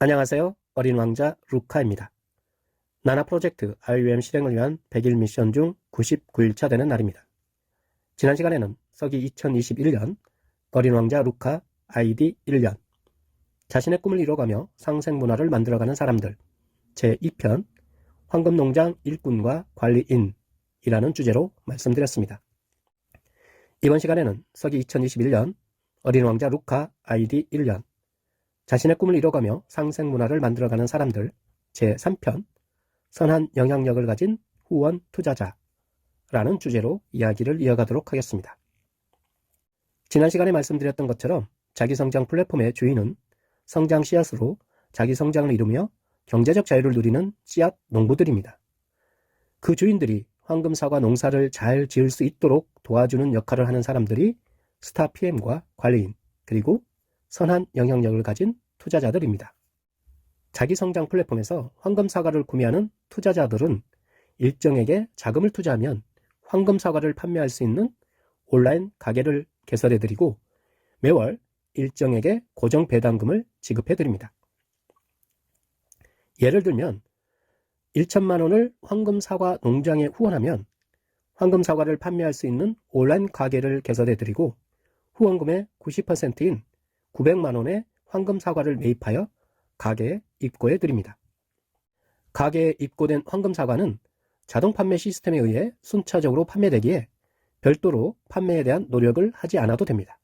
안녕하세요. 어린 왕자 루카입니다. 나나 프로젝트 IUM 실행을 위한 100일 미션 중 99일차 되는 날입니다. 지난 시간에는 서기 2021년 어린 왕자 루카 아이디 1년 자신의 꿈을 이뤄가며 상생 문화를 만들어가는 사람들 제2편 황금농장 일꾼과 관리인이라는 주제로 말씀드렸습니다. 이번 시간에는 서기 2021년 어린 왕자 루카 아이디 1년 자신의 꿈을 이뤄가며 상생 문화를 만들어가는 사람들 제3편 선한 영향력을 가진 후원 투자자라는 주제로 이야기를 이어가도록 하겠습니다. 지난 시간에 말씀드렸던 것처럼 자기 성장 플랫폼의 주인은 성장 씨앗으로 자기 성장을 이루며 경제적 자유를 누리는 씨앗 농부들입니다. 그 주인들이 황금사과 농사를 잘 지을 수 있도록 도와주는 역할을 하는 사람들이 스타 PM과 관리인 그리고 선한 영향력을 가진 투자자들입니다. 자기 성장 플랫폼에서 황금 사과를 구매하는 투자자들은 일정에게 자금을 투자하면 황금 사과를 판매할 수 있는 온라인 가게를 개설해 드리고 매월 일정에게 고정 배당금을 지급해 드립니다. 예를 들면 1천만 원을 황금 사과 농장에 후원하면 황금 사과를 판매할 수 있는 온라인 가게를 개설해 드리고 후원금의 90%인 900만 원의 황금 사과를 매입하여 가게에 입고해 드립니다. 가게에 입고된 황금 사과는 자동 판매 시스템에 의해 순차적으로 판매되기에 별도로 판매에 대한 노력을 하지 않아도 됩니다.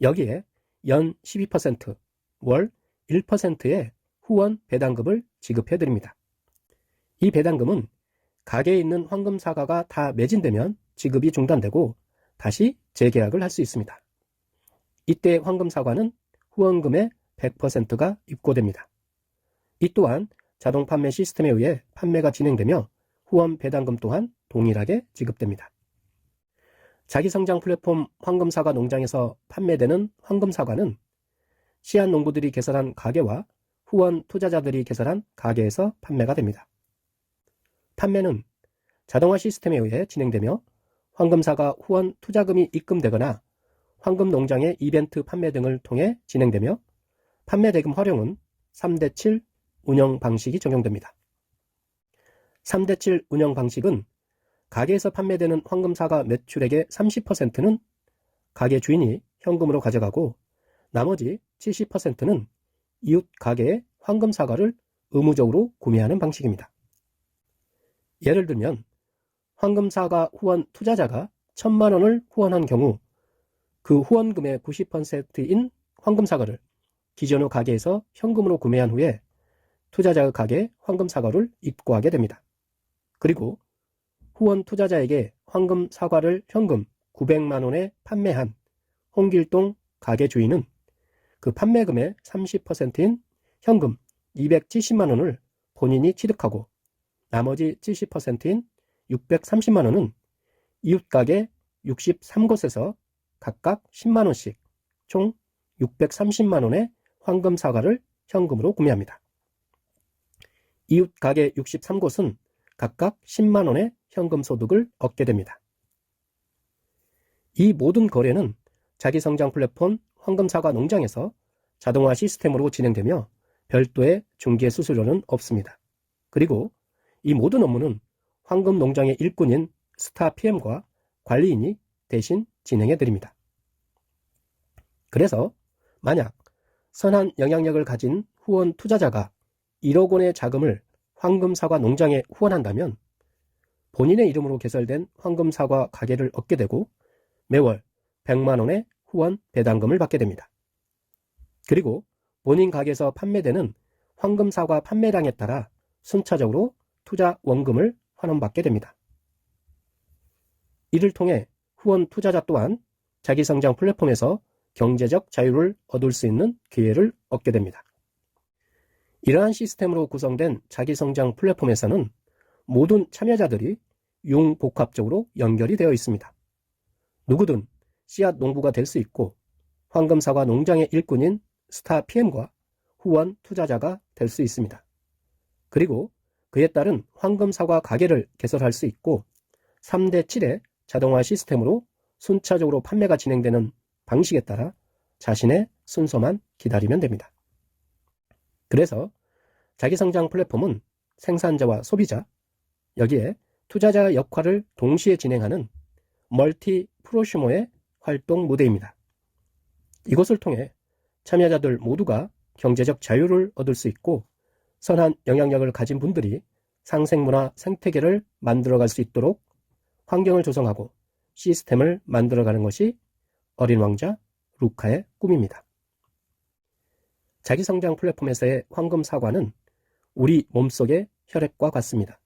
여기에 연 12%, 월 1%의 후원 배당금을 지급해 드립니다. 이 배당금은 가게에 있는 황금 사과가 다 매진되면 지급이 중단되고 다시 재계약을 할 수 있습니다. 이때 황금 사과는 후원금의 100%가 입고됩니다. 이 또한 자동 판매 시스템에 의해 판매가 진행되며 후원 배당금 또한 동일하게 지급됩니다. 자기성장 플랫폼 황금사과 농장에서 판매되는 황금사과는 씨앗 농부들이 개설한 가게와 후원 투자자들이 개설한 가게에서 판매가 됩니다. 판매는 자동화 시스템에 의해 진행되며 황금사과 후원 투자금이 입금되거나 황금 농장의 이벤트 판매 등을 통해 진행되며 판매 대금 활용은 3대7 운영 방식이 적용됩니다. 3대7 운영 방식은 가게에서 판매되는 황금 사과 매출액의 30%는 가게 주인이 현금으로 가져가고 나머지 70%는 이웃 가게의 황금 사과를 의무적으로 구매하는 방식입니다. 예를 들면 황금 사과 후원 투자자가 천만 원을 후원한 경우 그 후원금의 90%인 황금 사과를 기존의 가게에서 현금으로 구매한 후에 투자자의 가게에 황금 사과를 입고하게 됩니다. 그리고 후원 투자자에게 황금 사과를 현금 900만 원에 판매한 홍길동 가게 주인은 그 판매금의 30%인 현금 270만 원을 본인이 취득하고 나머지 70%인 630만 원은 이웃 가게 63곳에서 각각 10만 원씩 총 630만 원의 황금 사과를 현금으로 구매합니다. 이웃 가게 63곳은 각각 10만 원의 현금 소득을 얻게 됩니다. 이 모든 거래는 자기 성장 플랫폼 황금사과 농장에서 자동화 시스템으로 진행되며 별도의 중개 수수료는 없습니다. 그리고 이 모든 업무는 황금 농장의 일꾼인 스타 PM과 관리인이 대신 진행해 드립니다. 그래서 만약 선한 영향력을 가진 후원 투자자가 1억 원의 자금을 황금사과 농장에 후원한다면 본인의 이름으로 개설된 황금사과 가게를 얻게 되고 매월 100만 원의 후원 배당금을 받게 됩니다. 그리고 본인 가게에서 판매되는 황금사과 판매량에 따라 순차적으로 투자 원금을 환원받게 됩니다. 이를 통해 후원 투자자 또한 자기 성장 플랫폼에서 경제적 자유를 얻을 수 있는 기회를 얻게 됩니다. 이러한 시스템으로 구성된 자기 성장 플랫폼에서는 모든 참여자들이 융복합적으로 연결이 되어 있습니다. 누구든 씨앗 농부가 될 수 있고 황금사과 농장의 일꾼인 스타 PM과 후원 투자자가 될 수 있습니다. 그리고 그에 따른 황금사과 가게를 개설할 수 있고 3대 7의 자동화 시스템으로 순차적으로 판매가 진행되는 방식에 따라 자신의 순서만 기다리면 됩니다. 그래서 자기성장 플랫폼은 생산자와 소비자, 여기에 투자자 역할을 동시에 진행하는 멀티 프로슈머의 활동 무대입니다. 이것을 통해 참여자들 모두가 경제적 자유를 얻을 수 있고 선한 영향력을 가진 분들이 상생문화 생태계를 만들어갈 수 있도록 환경을 조성하고 시스템을 만들어가는 것이 어린 왕자 루카의 꿈입니다. 자기성장 플랫폼에서의 황금 사과는 우리 몸속의 혈액과 같습니다.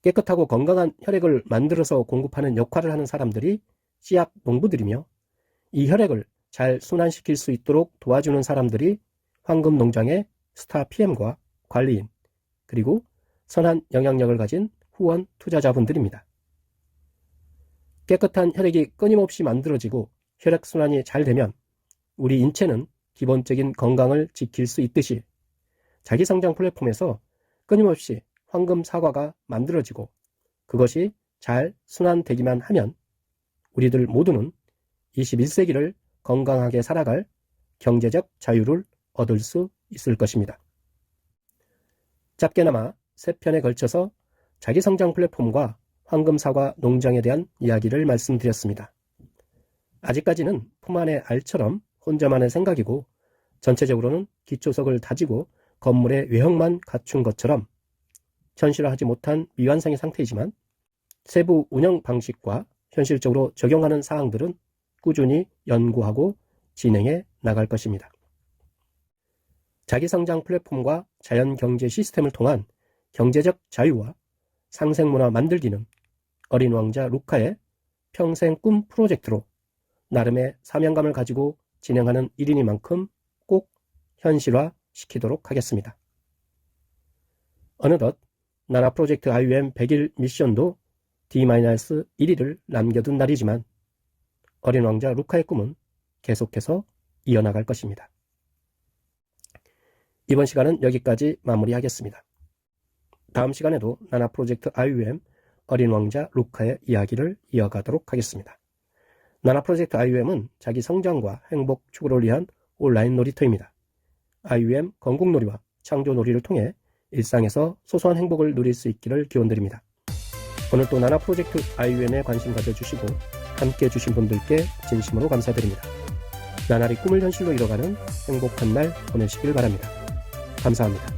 깨끗하고 건강한 혈액을 만들어서 공급하는 역할을 하는 사람들이 씨앗 농부들이며 이 혈액을 잘 순환시킬 수 있도록 도와주는 사람들이 황금 농장의 스타 PM과 관리인 그리고 선한 영향력을 가진 후원 투자자분들입니다. 깨끗한 혈액이 끊임없이 만들어지고 혈액 순환이 잘 되면 우리 인체는 기본적인 건강을 지킬 수 있듯이 자기성장 플랫폼에서 끊임없이 황금 사과가 만들어지고 그것이 잘 순환되기만 하면 우리들 모두는 21세기를 건강하게 살아갈 경제적 자유를 얻을 수 있을 것입니다. 짧게나마 세 편에 걸쳐서 자기성장 플랫폼과 황금사과 농장에 대한 이야기를 말씀드렸습니다. 아직까지는 품 안의 알처럼 혼자만의 생각이고 전체적으로는 기초석을 다지고 건물의 외형만 갖춘 것처럼 현실화하지 못한 미완성의 상태이지만 세부 운영 방식과 현실적으로 적용하는 사항들은 꾸준히 연구하고 진행해 나갈 것입니다. 자기성장 플랫폼과 자연경제 시스템을 통한 경제적 자유와 상생문화 만들기는 어린 왕자 루카의 평생 꿈 프로젝트로 나름의 사명감을 가지고 진행하는 일이니만큼 꼭 현실화 시키도록 하겠습니다. 어느덧 나라 프로젝트 IUM 100일 미션도 D-1위를 남겨둔 날이지만 어린 왕자 루카의 꿈은 계속해서 이어나갈 것입니다. 이번 시간은 여기까지 마무리하겠습니다. 다음 시간에도 나나 프로젝트 IUM 어린 왕자 루카의 이야기를 이어가도록 하겠습니다. 나나 프로젝트 IUM은 자기 성장과 행복 추구를 위한 온라인 놀이터입니다. IUM 건국놀이와 창조놀이를 통해 일상에서 소소한 행복을 누릴 수 있기를 기원드립니다. 오늘도 나나 프로젝트 IUM에 관심 가져주시고 함께 해주신 분들께 진심으로 감사드립니다. 나날이 꿈을 현실로 이뤄가는 행복한 날 보내시길 바랍니다. 감사합니다.